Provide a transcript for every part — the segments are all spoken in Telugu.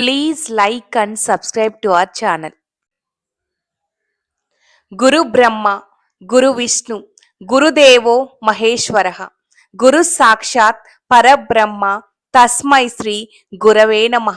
Please like and subscribe to our channel గురు బ్రహ్మ గురు విష్ణు గురుదేవో మహేశ్వర గురు సాక్షాత్ పరబ్రహ్మ తస్మై శ్రీ గురవే నమ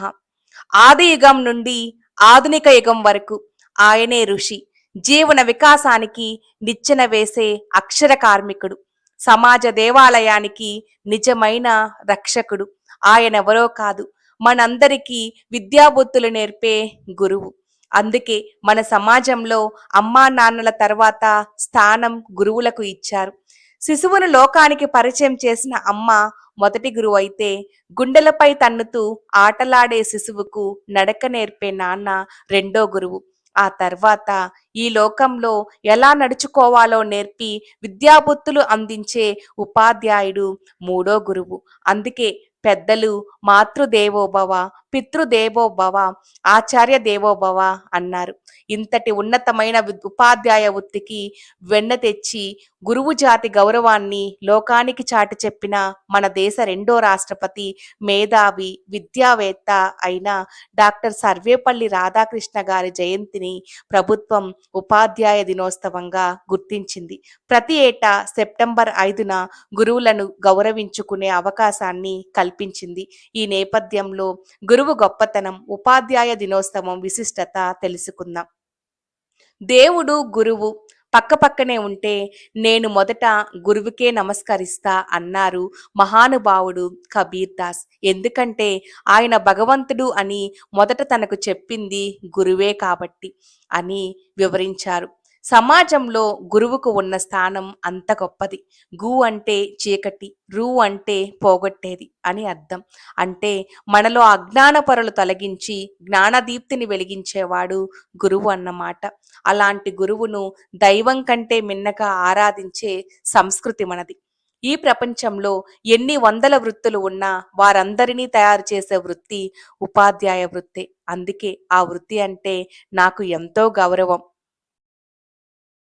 ఆది యుగం నుండి ఆధునిక యుగం వరకు ఆయనే ఋషి జీవన వికాసానికి నిచ్చెన వేసే అక్షర కార్మికుడు సమాజ దేవాలయానికి నిజమైన రక్షకుడు ఆయనెవరో కాదు మనందరికీ విద్యాబుద్ధులు నేర్పే గురువు. అందుకే మన సమాజంలో అమ్మా నాన్నల తర్వాత స్థానం గురువులకు ఇచ్చారు. శిశువును లోకానికి పరిచయం చేసిన అమ్మ మొదటి గురువు అయితే గుండెలపై తన్నుతూ ఆటలాడే శిశువుకు నడక నేర్పే నాన్న రెండో గురువు. ఆ తర్వాత ఈ లోకంలో ఎలా నడుచుకోవాలో నేర్పి విద్యాబుద్ధులు అందించే ఉపాధ్యాయుడు మూడో గురువు. అందుకే పెద్దలు మాతృదేవోభవ పితృదేవోభవ ఆచార్య దేవోభవ అన్నారు. ఇంతటి ఉన్నతమైన ఉపాధ్యాయ వృత్తికి వెన్న తెచ్చి గురువు జాతి గౌరవాన్ని లోకానికి చాటి చెప్పిన మన దేశ రెండో రాష్ట్రపతి మేధావి విద్యావేత్త అయిన డాక్టర్ సర్వేపల్లి రాధాకృష్ణ గారి జయంతిని ప్రభుత్వం ఉపాధ్యాయ దినోత్సవంగా గుర్తించింది. ప్రతి ఏటా సెప్టెంబర్ ఐదున గురువులను గౌరవించుకునే అవకాశాన్ని కల్పించింది. ఈ నేపథ్యంలో గురువు గొప్పతనం ఉపాధ్యాయ దినోత్సవం విశిష్టత తెలుసుకుందాం. దేవుడు గురువు పక్కపక్కనే ఉంటే నేను మొదట గురువుకే నమస్కరిస్తా అన్నారు మహానుభావుడు కబీర్ దాస్. ఎందుకంటే ఆయన భగవంతుడు అని మొదట తనకు చెప్పింది గురువే కాబట్టి అని వివరించారు. సమాజంలో గురువుకు ఉన్న స్థానం అంత గొప్పది. గు అంటే చీకటి రు అంటే పోగొట్టేది అని అర్థం. అంటే మనలో అజ్ఞాన పొరలు తొలగించి జ్ఞానదీప్తిని వెలిగించేవాడు గురువు అన్నమాట. అలాంటి గురువును దైవం కంటే మిన్నగా ఆరాధించే సంస్కృతి మనది. ఈ ప్రపంచంలో ఎన్ని వందల వృత్తులు ఉన్నా వారందరినీ తయారు చేసే వృత్తి ఉపాధ్యాయ వృత్తి. అందుకే ఆ వృత్తి అంటే నాకు ఎంతో గౌరవం.